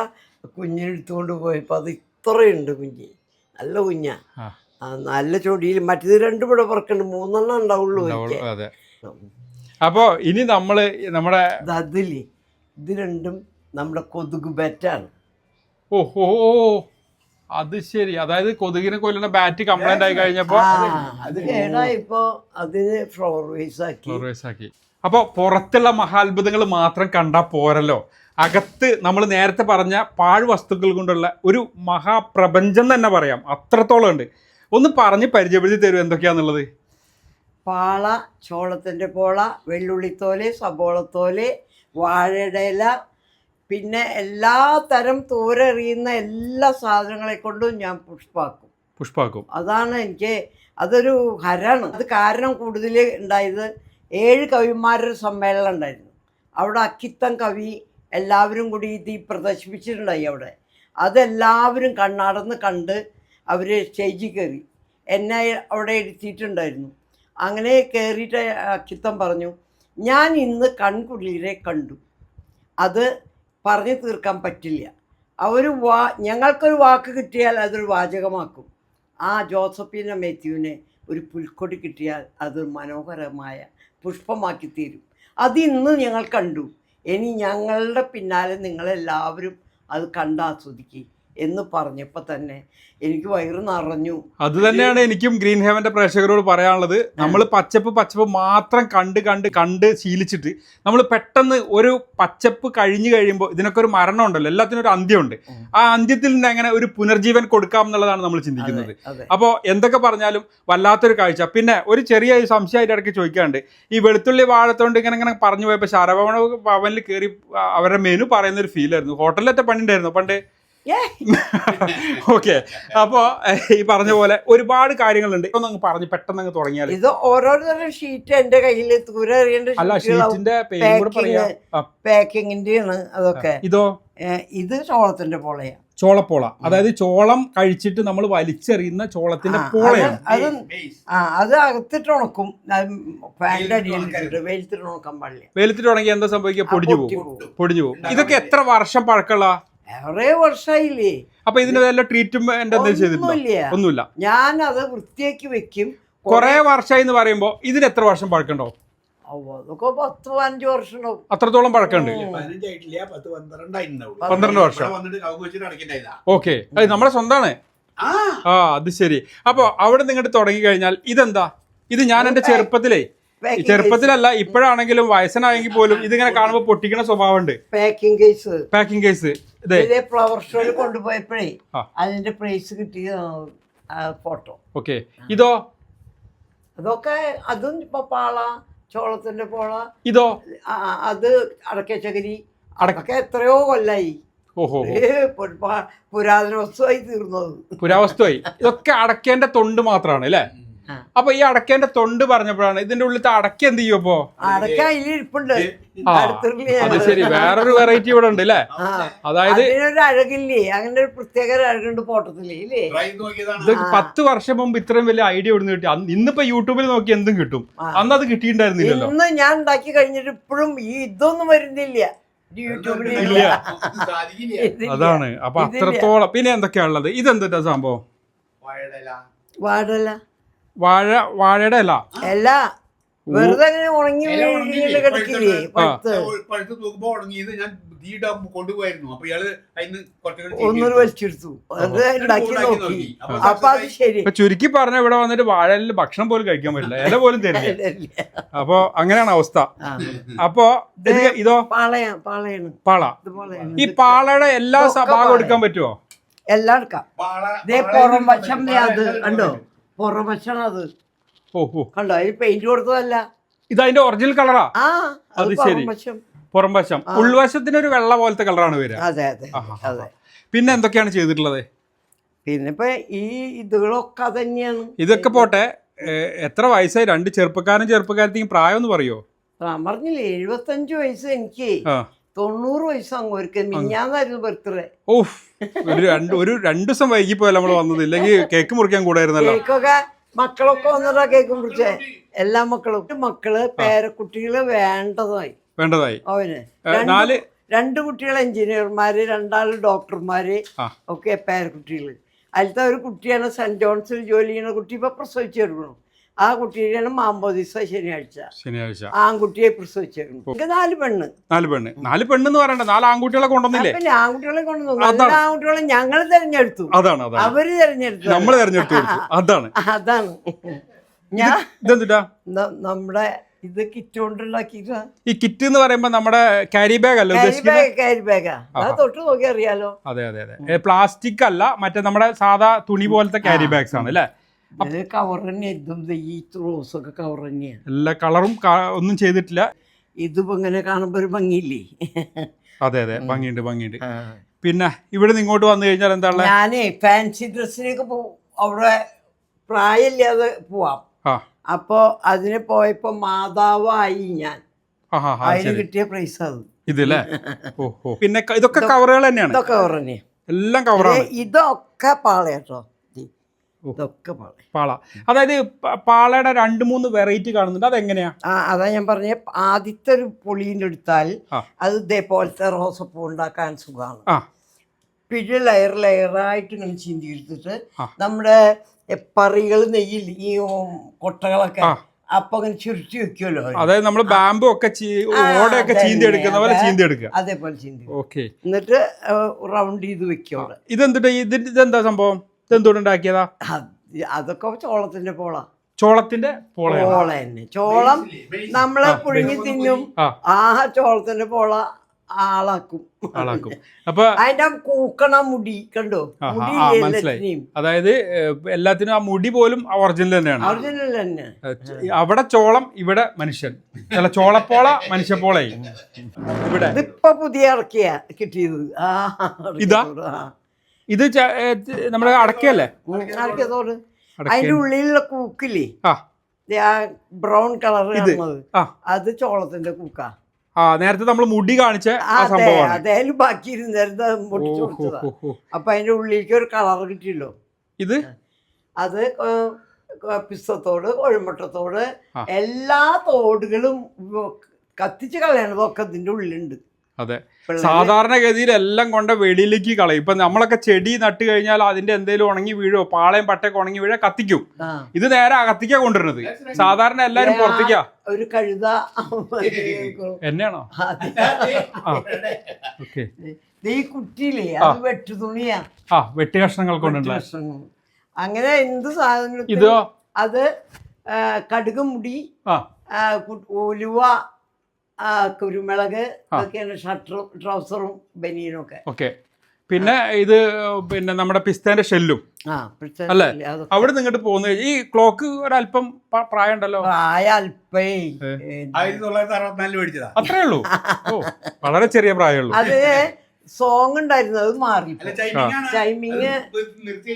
A: കുഞ്ഞിനെടുത്തുകൊണ്ട് പോയപ്പോൾ അത് ഇത്രയുണ്ട് കുഞ്ഞ്. നല്ല കുഞ്ഞാ. നല്ല ചൊടിയിൽ മറ്റേത് രണ്ടു ഇവിടെ പറക്കുന്നുണ്ട് മൂന്നെണ്ണം ഉണ്ടാവുള്ളൂ
C: അപ്പോ ഇനി നമ്മൾ നമ്മുടെ
A: ഇത് രണ്ടും നമ്മുടെ കൊതുക് ബാറ്റാണ്.
C: ഓ ഓ ഓ അത് ശരി. അതായത് കൊതുകിനെ കൊല്ലുന്ന ബാറ്റ് കംപ്ലൈന്റ് ആയി കഴിഞ്ഞപ്പോ
A: അത് കേടായപ്പോ അതിന് ഫ്ലോർ വൈസ് ആക്കി.
C: ഫ്ലോർ വൈസ് ആക്കി. അപ്പോൾ പുറത്തുള്ള മഹാത്ഭുതങ്ങൾ മാത്രം കണ്ടാൽ പോരല്ലോ. അകത്ത് നമ്മൾ നേരത്തെ പറഞ്ഞ പാഴ് വസ്തുക്കൾ കൊണ്ടുള്ള ഒരു മഹാപ്രപഞ്ചം തന്നെ പറയാം. അത്രത്തോളം ഉണ്ട്. ഒന്ന് പറഞ്ഞ് പരിചയപ്പെടുത്തി തരും എന്തൊക്കെയാണെന്നുള്ളത്
A: പാള ചോളത്തിന്റെ പോള വെള്ളുള്ളിത്തോൽ സബോളത്തോൽ വാഴയുടെ ഇല പിന്നെ എല്ലാ തരം തോരെറിയുന്ന എല്ലാ സാധനങ്ങളെ കൊണ്ടും ഞാൻ പുഷ്പാക്കും.
C: പുഷ്പാക്കും.
A: അതാണ് എനിക്ക് അതൊരു ഹരാണ്. അത് കാരണം കൂടുതൽ ഉണ്ടായത് ഏഴ് കവിമാരുടെ സമ്മേളനം ഉണ്ടായിരുന്നു. അവിടെ അക്കിത്തം കവി എല്ലാവരും കൂടി ഇത് പ്രദർശിപ്പിച്ചിട്ടുണ്ടായി അവിടെ. അതെല്ലാവരും കണ്ണടന്ന് കണ്ട് അവർ സ്റ്റേജിൽ കയറി. എന്നെ അവിടെ ഇരുത്തിയിട്ടുണ്ടായിരുന്നു. അങ്ങനെ കയറിയിട്ട് അക്കിത്തം പറഞ്ഞു ഞാൻ ഇന്ന് കൺകുളിരെ കണ്ടു. അത് പറഞ്ഞു തീർക്കാൻ പറ്റില്ല. അവർ വാ ഞങ്ങൾക്കൊരു വാക്ക് കിട്ടിയാൽ അതൊരു വാചകമാക്കും. ആ ജോസഫിനെ മെത്യുവിനെ ഒരു പുൽക്കൊടി കിട്ടിയാൽ അത് മനോഹരമായ പുഷ്പമാക്കി തീരും അത് ഇന്ന് ഞങ്ങൾ കണ്ടു. ഇനി ഞങ്ങളുടെ പിന്നാലെ നിങ്ങളെല്ലാവരും അത് കണ്ടാസ്വദിക്കുക എന്ന് പറഞ്ഞപ്പോൾ തന്നെ എനിക്ക് വയറു നിറഞ്ഞു.
C: അത് തന്നെയാണ് എനിക്കും ഗ്രീൻ ഹെവന്റെ പ്രേക്ഷകരോട് പറയാനുള്ളത്. നമ്മൾ പച്ചപ്പ് പച്ചപ്പ് മാത്രം കണ്ട് കണ്ട് കണ്ട് ശീലിച്ചിട്ട് നമ്മൾ പെട്ടെന്ന് ഒരു പച്ചപ്പ് കഴിഞ്ഞു കഴിയുമ്പോൾ ഇതിനൊക്കെ ഒരു മരണം ഉണ്ടല്ലോ എല്ലാത്തിനും ഒരു അന്ത്യമുണ്ട്. ആ. അന്ത്യത്തിൽ നിന്ന് എങ്ങനെ ഒരു പുനർജീവൻ കൊടുക്കാം എന്നുള്ളതാണ് നമ്മൾ ചിന്തിക്കുന്നത്. അപ്പോൾ എന്തൊക്കെ പറഞ്ഞാലും വല്ലാത്തൊരു കാഴ്ച. പിന്നെ ഒരു ചെറിയ സംശയമായിട്ട് ഇടയ്ക്ക് ചോദിക്കാണ്ട് ഈ വെളുത്തുള്ളി വാഴത്തോണ്ട് ഇങ്ങനെ ഇങ്ങനെ പറഞ്ഞു പോയപ്പോൾ ശരഭവന ഭവനിൽ കയറി അവരുടെ മെനു പറയുന്ന ഒരു ഫീലായിരുന്നു ഹോട്ടലിലത്തെ പണി ഉണ്ടായിരുന്നു പണ്ട്? *laughs* ഓക്കെ. അപ്പോ ഈ പറഞ്ഞ പോലെ ഒരുപാട് കാര്യങ്ങളുണ്ട്. ഇപ്പൊ അങ്ങ് പറഞ്ഞ് പെട്ടെന്ന് അങ്ങ് തുടങ്ങിയാൽ
A: ഇത് ഓരോരുത്തരുടെ ഷീറ്റ് എന്റെ കയ്യിൽ ദൂരെ അറിയേണ്ട
C: അല്ല ഷീറ്റിന്റെ പേര് കൂടെ പറയാ.
A: പാക്കിങ്ങിന്റെയാണ് അതൊക്കെ.
C: ഇതോ?
A: ഇത് ചോളത്തിന്റെ പോളയാ.
C: ചോളപ്പോള. അതായത് ചോളം കഴിച്ചിട്ട് നമ്മൾ വലിച്ചെറിയുന്ന ചോളത്തിന്റെ
A: പോള
C: പോളയാണ്.
A: അത് ആ അത് അകത്തിട്ട് ഉണക്കും വെയിലത്തിട്ട് ഉണക്കാൻ പാടില്ല.
C: വെയിലത്തിട്ട് ഉണക്കി എന്താ സംഭവിക്കുക? പൊടിഞ്ഞു പോകും.
A: പോകും.
C: പൊടിഞ്ഞു പോകും. ഇതൊക്കെ എത്ര വർഷം പഴക്കമുള്ള
A: കുറേ വർഷമായില്ലേ
C: അപ്പൊ ഇതിന് വല്ല ട്രീറ്റ്മെന്റ് എന്താ
A: ഒന്നുമില്ല. ഞാൻ അത് വൃത്തിയാക്കി വെക്കും.
C: കുറെ വർഷമായി എന്ന് പറയുമ്പോ ഇതിന് എത്ര വർഷം
A: പഴക്കണ്ടോ അതൊക്കെ പത്ത് പതിനഞ്ച് വർഷം
C: അത്രത്തോളം പഴക്കമുണ്ട്. പന്ത്രണ്ട് വർഷം. ഓക്കെ. നമ്മളെ നമ്മുടെ സ്വന്തമാണ്
B: ആ.
C: ആ അത് ശരി. അപ്പൊ അവിടെ നിങ്ങോട്ട് തുടങ്ങി കഴിഞ്ഞാൽ ഇതെന്താ? ഇത് ഞാൻ എന്റെ ചെറുപ്പത്തിലേ. ചെറുപ്പത്തിലല്ല ഇപ്പോഴാണെങ്കിലും വയസ്സനായെങ്കിൽ പോലും ഇതിങ്ങനെ കാണുമ്പോൾ പൊട്ടിക്കണ സ്വഭാവമുണ്ട്.
A: പാക്കിംഗ് കേസ്
C: പാക്കിംഗ് കേസ് ഇതേ
A: ഫ്ലവർ ഷോയിൽ കൊണ്ടുപോയപ്പോഴേ അതിന്റെ പ്രൈസ് കിട്ടിയ ഫോട്ടോ
C: ഓക്കെ ഇതോ?
A: അതൊക്കെ അതും ഇപ്പൊ പാള ചോളത്തിന്റെ പോള.
C: ഇതോ?
A: അത് അടക്കച്ചകരി.
C: അടക്ക-
A: അതൊക്കെ എത്രയോ കൊല്ലായി. പുരാതന വസ്തുവായി തീർന്നത്.
C: പുരാവസ്തുവായി. ഇതൊക്കെ അടക്കേന്റെ തൊണ്ട് മാത്രമാണ് അല്ലേ. അപ്പൊ ഈ അടക്കേന്റെ തൊണ്ട് പറഞ്ഞപ്പോഴാണ് ഇതിന്റെ ഉള്ളിൽ അടക്ക എന്ത് ചെയ്യും അപ്പോ?
A: അടക്ക
C: അത് ശരി. വേറൊരു വെറൈറ്റി ഇവിടെ ഉണ്ട് അല്ലേ അതായത്
A: അഴകില്ലേ? അങ്ങനെ ഒരു പ്രത്യേക അഴകുണ്ട്
B: പോട്ടത്തിൽ
C: ഇത് പത്ത് വർഷം മുമ്പ് ഇത്രയും വലിയ ഐഡിയ ഇവിടുന്ന് കിട്ടി. ഇന്നിപ്പോ യൂട്യൂബിൽ നോക്കി എന്തും കിട്ടും. അന്ന് അത് കിട്ടിയിട്ടുണ്ടായിരുന്നില്ലല്ലോ.
A: ഇന്ന് ഞാൻ ഉണ്ടാക്കി കഴിഞ്ഞിട്ട് ഇപ്പോഴും ഈ ഇതൊന്നും വരുന്നില്ല. ഇത് യൂട്യൂബിൽ
C: ഇല്ല.
A: ഇല്ല.
B: സാധിക്കില്ല.
C: അതാണ്. അപ്പൊ അത്രത്തോളം. പിന്നെ എന്തൊക്കെയാ ഉള്ളത്? ഇതെന്താ സംഭവം?
B: വാഴയില.
C: വാഴ വാഴയുടെ അല്ല
A: അല്ല വെറുതെ അങ്ങനെ ഉണങ്ങി കിടക്കില്ലേ
B: പഴുത്ത്. തൂക്കുമ്പോ ഉണങ്ങിയത് ഞാൻ തീട്ട കൊണ്ടുപോയിരുന്നു അപ്പൊ ഇയാൾ അതിന് കുറച്ചുകൂടി
A: ഒന്നൂറ് വലിച്ചെടുത്തു. അത് ഉണ്ടാക്കി നോക്കി. അപ്പൊ അത് ശരി.
C: ഇപ്പൊ ചുരുക്കി പറഞ്ഞ ഇവിടെ വന്നിട്ട് വാഴയിൽ ഭക്ഷണം പോലും കഴിക്കാൻ പറ്റില്ല. ഇല പോലും തരില്ല. അപ്പൊ അങ്ങനെയാണ് അവസ്ഥ. അപ്പോ ഇതോ
A: പാളയാ പാളയാണ്.
C: പാള. ഈ പാളയുടെ എല്ലാ ഭാഗം എടുക്കാൻ പറ്റുമോ
A: എല്ലാം എടുക്കാം. ദേ പുറം വശം ദേ അത് പുറം വശം അത്
C: ഓ ഓ.
A: കണ്ടോ? അതിന് പെയിന്റ് കൊടുത്തതല്ല.
C: ഇത് അതിന്റെ ഒറിജിനൽ കളറാ അത് ശരി.
A: പുറംവശം
C: പുറം വശം ഉൾവശത്തിന് ഒരു വെള്ള പോലത്തെ കളറാണ് വരിക.
A: അതെ അതെ. അതെ.
C: പിന്നെ എന്തൊക്കെയാണ് ചെയ്തിട്ടുള്ളത്?
A: പിന്നെ ഇപ്പൊ ഈ ഇതുകളൊക്കെ തന്നെയാണ്
C: ഇതൊക്കെ പോട്ടെ എത്ര വയസ്സായി? രണ്ട് ചെറുപ്പക്കാരും ചെറുപ്പക്കാരത്തേക്കും പ്രായം എന്ന് പറയോ?
A: പറഞ്ഞില്ലേ എഴുപത്തഞ്ച് വയസ്സ് എനിക്ക്. തൊണ്ണൂറ് വയസ്സ് ഒരിക്കൽ മിഞ്ഞാന്നായിരുന്നു ബർത്ത്ഡേ
C: ഓഫ് ഒരു രണ്ട് ഒരു രണ്ട് ദിവസം വൈകിപ്പോയല്ലോ നമ്മൾ വന്നത്. ഇല്ലെങ്കിൽ കേക്ക് മുറിക്കാൻ കൂടായിരുന്നല്ലോ.
A: കേക്കൊക്കെ മക്കളൊക്കെ വന്നതാ കേക്ക് മുറിച്ചേ. എല്ലാ മക്കളും. മക്കൾ പേരക്കുട്ടികൾ വേണ്ടതായി.
C: വേണ്ടതായി.
A: അവന്. രണ്ട്
C: നാല്?
A: രണ്ട് കുട്ടികൾ എഞ്ചിനീയർമാര് രണ്ടാൾ ഡോക്ടർമാര്. ഒക്കെ പേരക്കുട്ടികൾ അതിലത്തെ ഒരു കുട്ടിയാണ് സെന്റ് ജോൺസിൽ ജോലി ചെയ്യുന്ന കുട്ടി ഇപ്പൊ പ്രസവിച്ചെടുക്കണം ആ കുട്ടിയാണ് മാമ്പോദിസ ശനിയാഴ്ച.
C: ശനിയാഴ്ച.
A: ആൺകുട്ടിയെ പ്രസവിച്ചു എനിക്ക് നാല് പെണ്ണ്.
C: നാല് പെണ്ണ്. നാല് പെണ്ണെന്ന് പറയണ്ട. നാല് ആൺകുട്ടികളെ കൊണ്ടുവന്നില്ലേ?
A: പിന്നെ ആൺകുട്ടികളെ കൊണ്ടുവന്നു. എല്ലാ ആൺകുട്ടികളെ ഞങ്ങൾ തെരഞ്ഞെടുത്തു.
C: അതാണ്
A: അവർ തെരഞ്ഞെടുത്തു.
C: നമ്മൾ തെരഞ്ഞെടുത്തു *laughs* അതാണ്.
A: അതാണ്. ഞാൻ നമ്മുടെ ഇത് കിറ്റ് കൊണ്ടുണ്ടാക്കിയിട്ട്
C: ഈ കിറ്റ് എന്ന് പറയുമ്പോ നമ്മുടെ കാരി ബാഗ് അല്ല
A: കാരി ബാഗ് തൊട്ട് നോക്കി അറിയാലോ.
C: അതെ അതെ അതെ. പ്ലാസ്റ്റിക് അല്ല മറ്റേ നമ്മുടെ സാധാ തുണി പോലത്തെ കാരി ബാഗ്സ് ആണ് അല്ലേ?
A: ഇത് കവർ തന്നെ ഇതും ഈ കവർ തന്നെയാണ്
C: എല്ലാ കളറും ഒന്നും ചെയ്തിട്ടില്ല.
A: ഇതിപ്പോ ഇങ്ങനെ കാണുമ്പോ ഒരു ഭംഗിയില്ലേ?
C: അതെ അതെ. ഭംഗിയുണ്ട് ഭംഗിയുണ്ട്. പിന്നെ ഇവിടെ ഇങ്ങോട്ട് വന്നു കഴിഞ്ഞാൽ എന്താണ്?
A: ഞാനേ ഫാൻസി ഡ്രസ്സിനൊക്കെ പോ അവിടെ പ്രായമില്ലാതെ പോവാം. അപ്പോ അതിന് പോയപ്പോ മാതാവായി ഞാൻ. അതിന് കിട്ടിയ പ്രൈസ് അത്.
C: ഇതല്ലേ? *laughs* പിന്നെ ഇതൊക്കെ കവറുകൾ തന്നെയാണ്.
A: ഇതൊക്കെ കവർ തന്നെയാണ്
C: എല്ലാം കവറാണ്
A: ഇതൊക്കെ പാളയാട്ടോ. ഇതൊക്കെ പാള.
C: പാള. അതായത് പാളയുടെ രണ്ട് മൂന്ന് വെറൈറ്റി കാണുന്നുണ്ട്. അതെങ്ങനെയാ?
A: ആ അതാ ഞാൻ പറഞ്ഞ ആദ്യത്തെ ഒരു പൊളീന്റെ എടുത്താൽ. അത് ഇതേപോലത്തെ റോസപ്പൂ ഉണ്ടാക്കാൻ സുഖമാണ്.
C: പിഴ
A: പിന്നെ ലെയർ ലെയറായിട്ട് ഇങ്ങനെ
C: ചിന്തിയെടുത്തിട്ട്.
A: നമ്മുടെ പറികൾ നെയ്യിൽ ഈ കൊട്ടകളൊക്കെ. അപ്പൊ അങ്ങനെ ചുരുട്ടി വെക്കുമല്ലോ.
C: അതായത് നമ്മൾ ബാമ്പു ഒക്കെ
A: ഓടൊക്കെ
C: ഓടയൊക്കെ ചീന്തി എടുക്കുന്ന പോലെ. ചീന്തി എടുക്കുക.
A: അതേപോലെ ചീന്തി
C: ഓക്കെ.
A: എന്നിട്ട് റൗണ്ട് ചെയ്ത് വെക്കുക
C: ഇതെന്തിട്ട്? ഇതിന്റെ ഇതെന്താ സംഭവം? ഇതെന്തുകൊണ്ട് ഉണ്ടാക്കിയതാ
A: അത് അതൊക്കെ ചോളത്തിന്റെ പോള.
C: ചോളത്തിന്റെ പോള
A: പോള തന്നെ. ചോളം നമ്മളെ പുഴുങ്ങി തിന്നും.
C: ആ.
A: ചോളത്തിന്റെ പോള ആളാക്കും.
C: ആളാക്കും. അപ്പൊ
A: അതിന്റെ കൂക്കണ മുടി കണ്ടോ?
C: മനസ്സിലായി. അതായത് എല്ലാത്തിനും ആ മുടി പോലും ഒറിജിനൽ തന്നെയാണ്.
A: ഒറിജിനൽ തന്നെ.
C: അവിടെ ചോളം ഇവിടെ മനുഷ്യൻ. അല്ല ചോളപ്പോള മനുഷ്യപ്പോളായി. ഇവിടെ
A: ഇപ്പൊ പുതിയ ഇറക്കിയ കിട്ടിയത്. ആ
C: ഇതാ? ഇത് നമ്മുടെ അടക്കയല്ലേ?
A: ഉം, ഇറക്കിയതോട് അതിന്റെ ഉള്ളിലുള്ള കൂക്കില്ലേ? Brown colour. അത് ചോളത്തിന്റെ കൂക്കാ.
C: ആ നേരത്തെ നമ്മൾ മുടി കാണിച്ച ആ
A: അതെ
C: സംഭവമാണ്.
A: ബാക്കി
C: ഹോ.
A: അപ്പൊ അതിന്റെ ഉള്ളിലേക്ക് ഒരു കളർ കിട്ടിയല്ലോ.
C: ഇത്?
A: അത് പിസ്തത്തോട് കോഴിമുട്ടത്തോട് എല്ലാ തോടുകളും കത്തിച്ച് കളയണതൊക്കെ ഇതിന്റെ ഉള്ളിലുണ്ട്.
C: അതെ. സാധാരണഗതിയിൽ എല്ലാം കൊണ്ട് വെളിയിലേക്ക് കളയും. ഇപ്പൊ നമ്മളൊക്കെ ചെടി നട്ട് കഴിഞ്ഞാൽ അതിന്റെ എന്തെങ്കിലും ഉണങ്ങി വീഴോ പാളയം പട്ടയൊക്കെ ഉണങ്ങി വീഴോ കത്തിക്കും. ഇത് നേരെ അകത്തിക്കാ കൊണ്ടുവരുന്നത്. സാധാരണ എല്ലാരും പുറത്തേക്കാ.
A: ഒരു കഴുത
C: എന്നെയാണോ? ഓക്കെ.
A: ദേ ഈ കുറ്റിയില്ലേ അത് വെട്ടു തുണിയാ.
C: ആ വെട്ടി കഷ്ണങ്ങൾ കൊണ്ടുള്ള
A: അങ്ങനെ എന്ത് സാധനങ്ങൾ
C: ഇതോ?
A: അത് കടുക് മുടി ഉലുവ ആ, കുരുമുളക് ഒക്കെയാണ് ഷർട്ടും ട്രൗസറും ബനിയനും ഒക്കെ.
C: ഓക്കെ. പിന്നെ ഇത് പിന്നെ നമ്മുടെ പിസ്തേന്റെ ഷെല്ലും. അല്ലേ? അവിടെ നിങ്ങോട്ട് പോകുന്ന ഈ ക്ലോക്ക് ഒരല്പം പ്രായം ഉണ്ടല്ലോ
B: ആയിരത്തി തൊള്ളായിരത്തി അറുപത്തിനാലിൽ മേടിച്ചതാ.
C: അത്രേ ഉള്ളൂ? ഓ വളരെ ചെറിയ പ്രായമുള്ളൂ.
A: അത് സോങ് ഉണ്ടായിരുന്നു അത് മാറി
B: നിർത്തി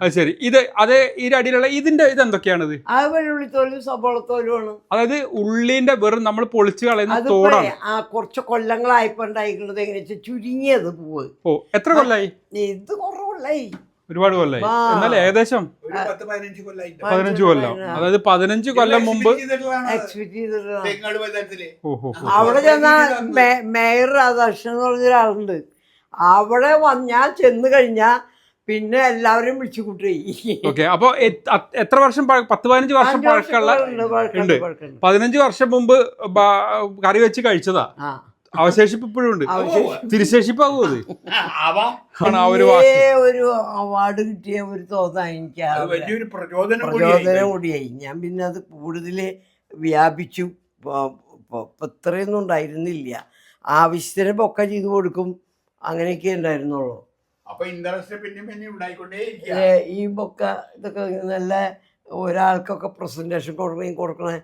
C: അത് ശരി. ഇത് അതേ ഈ അടിയിലുള്ള ഇതിന്റെ ഇത് എന്തൊക്കെയാണിത്?
A: ആ വെള്ളുള്ളിത്തോലും സബോളത്തോലുമാണ്.
C: അതായത് ഉള്ളിന്റെ വെറും നമ്മൾ പൊളിച്ചു കളയുന്ന തോടാണ്.
A: ആ കുറച്ച് കൊല്ലങ്ങളായപ്പോ ഉണ്ടായിരിക്കുന്നത് എങ്ങനെ വെച്ചാൽ ചുരുങ്ങിയത് പൂവ്.
C: ഓ എത്ര കൊല്ലായി?
A: ഇത് കുറവുള്ളേ
C: ഒരുപാട് കൊല്ലായി. എന്നാൽ ഏകദേശം
B: പതിനഞ്ച്
C: കൊല്ലം. അതായത് പതിനഞ്ച് കൊല്ലം മുമ്പ്.
A: അവിടെ ചെന്ന മേയർ രാധാകൃഷ്ണൻ എന്ന് പറഞ്ഞൊരാളുണ്ട്. അവിടെ വന്ന് ഞാൻ ചെന്ന് കഴിഞ്ഞാ പിന്നെ എല്ലാവരും വിളിച്ചു കൂട്ടി
C: ഓക്കെ അപ്പൊ എത്ര വർഷം പത്ത് പതിനഞ്ച് വർഷം പഴക്കമുള്ള ഉണ്ട്. പതിനഞ്ച് വർഷം മുമ്പ് കറി വെച്ച് കഴിച്ചതാ. അവശേഷിപ്പ് ഇപ്പോഴും ഉണ്ട്. തിരുശേഷിപ്പാകും അത് ആണ് ആ ഒരു വാക്ക്.
A: ഒരു അവാർഡ് കിട്ടിയ ഒരു തോന്നാ എനിക്ക് ആ
B: അത് വലിയൊരു പ്രചോദനം
A: പ്രചോദനം
B: കൂടിയായി.
A: കൂടിയായി ഞാൻ പിന്നെ അത് കൂടുതൽ വ്യാപിച്ചു. പ- പ- ഇപ്പൊ ഇത്രയൊന്നും ഉണ്ടായിരുന്നില്ല. ആവശ്യത്തിന് പൊക്ക ചെയ്ത് കൊടുക്കും. അങ്ങനെയൊക്കെ ഉണ്ടായിരുന്നുള്ളൂ.
B: അപ്പൊ ഇൻട്രസ്റ്റ് പിന്നെ പിന്നെ ഉണ്ടായിക്കൊണ്ടേ
A: ഏ, ഈ പൊക്ക ഇതൊക്കെ നല്ല ഒരാൾക്കൊക്കെ പ്രസന്റേഷൻ കൊടുക്കുകയും കൊടുക്കണേ.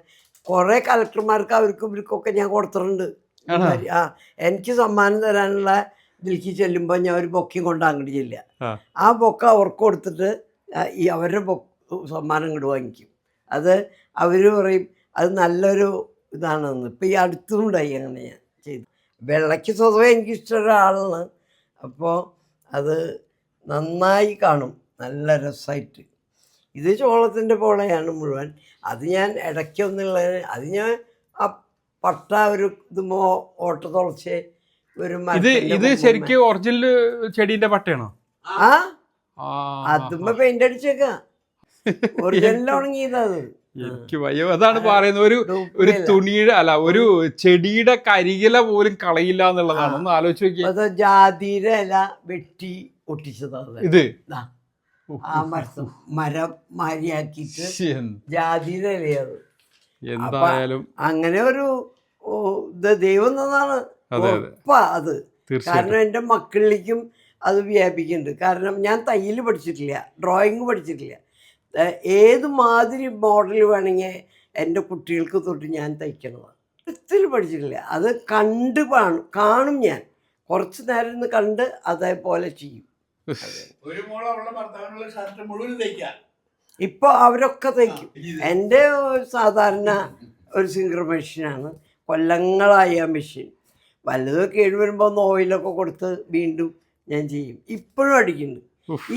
A: കുറേ കലക്ടർമാർക്ക് അവർക്കും ഇവർക്കൊക്കെ ഞാൻ കൊടുത്തിട്ടുണ്ട്? ആ എനിക്ക് സമ്മാനം തരാനുള്ള ഇതിലേക്ക് ചെല്ലുമ്പോൾ ഞാൻ ഒരു ബൊക്കയും കൊണ്ട് അങ്ങോട്ട് ചെല്ലുക.
C: ആ.
A: ബൊക്ക അവർക്ക് കൊടുത്തിട്ട് ഈ അവരുടെ സമ്മാനം ഇങ്ങോട്ട് വാങ്ങിക്കും. അത് അവർ പറയും അത് നല്ലൊരു ഇതാണെന്ന്. ഇപ്പം ഈ അടുത്തുണ്ടായി അങ്ങനെ ഞാൻ ചെയ്തു വെള്ളയ്ക്ക് സ്വതവേ എനിക്കിഷ്ടം ഒരാളാണ്. അപ്പോൾ അത് നന്നായി കാണും. നല്ല രസമായിട്ട് ഇത് ചോളത്തിന്റെ പോളയാണ് മുഴുവൻ. അത് ഞാൻ ഇടയ്ക്കൊന്നുള്ള അത് ഞാൻ പട്ട ഒരു ഇതുമോ ഓട്ട തുളച്ച് ഒരു
C: ഇത് ഇത്. ശരിക്കും ഒറിജിനൽ ചെടീന്റെ പട്ടയാണോ?
A: ആ? അതുമ്മ പെയിന്റ് അടിച്ചേക്ക. ഒറിജിനൽ ഉണങ്ങിയതത്?
C: എനിക്ക് വയ്യ. അതാണ് പറയുന്നത്. ഒരു ഒരു തുണിയുടെ അല്ല ഒരു ചെടിയുടെ കരികില പോലും കളയില്ല എന്നുള്ളതാണ്. ഒന്ന് ആലോചിച്ച് നോക്കി
A: ജാതിയുടെ ഇല വെട്ടി ഒട്ടിച്ചതാണ്
C: ഇത്?
A: ആ മരത്തും മരം മാരിയാക്കിയിട്ട് ജാതിയുടെ ഇലയത്
C: എന്തായാലും.
A: അങ്ങനെ ഒരു ദൈവം തന്നാണ്.
C: അതെ, അതെ.
A: ഉറപ്പാ അത്. കാരണം എന്റെ മക്കളിലേക്കും അത് വ്യാപിക്കുന്നുണ്ട്. കാരണം ഞാൻ തയ്യൽ പഠിച്ചിട്ടില്ല ഡ്രോയിങ് പഠിച്ചിട്ടില്ല. ഏത് മാതിരി മോഡൽ വേണമെങ്കിൽ എന്റെ കുട്ടികൾക്ക് തൊട്ട് ഞാൻ തയ്ക്കണതാണ് ഒത്തിരി പഠിച്ചിട്ടില്ല. അത് കണ്ട് കാണും കാണും ഞാൻ. കുറച്ച് നേരം ഇരുന്ന് കണ്ട് അതേപോലെ ചെയ്യും. ഇപ്പോൾ അവരൊക്കെ തയ്ക്കും. എന്റെ സാധാരണ ഒരു സിംഗർ മെഷീനാണ് കൊല്ലങ്ങളായി ആ മെഷീൻ വലുതൊക്കെ കേട് വരുമ്പോൾ ഒന്ന് ഓയിലൊക്കെ കൊടുത്ത് വീണ്ടും ഞാൻ ചെയ്യും. ഇപ്പോഴും
C: അടിക്കുന്നു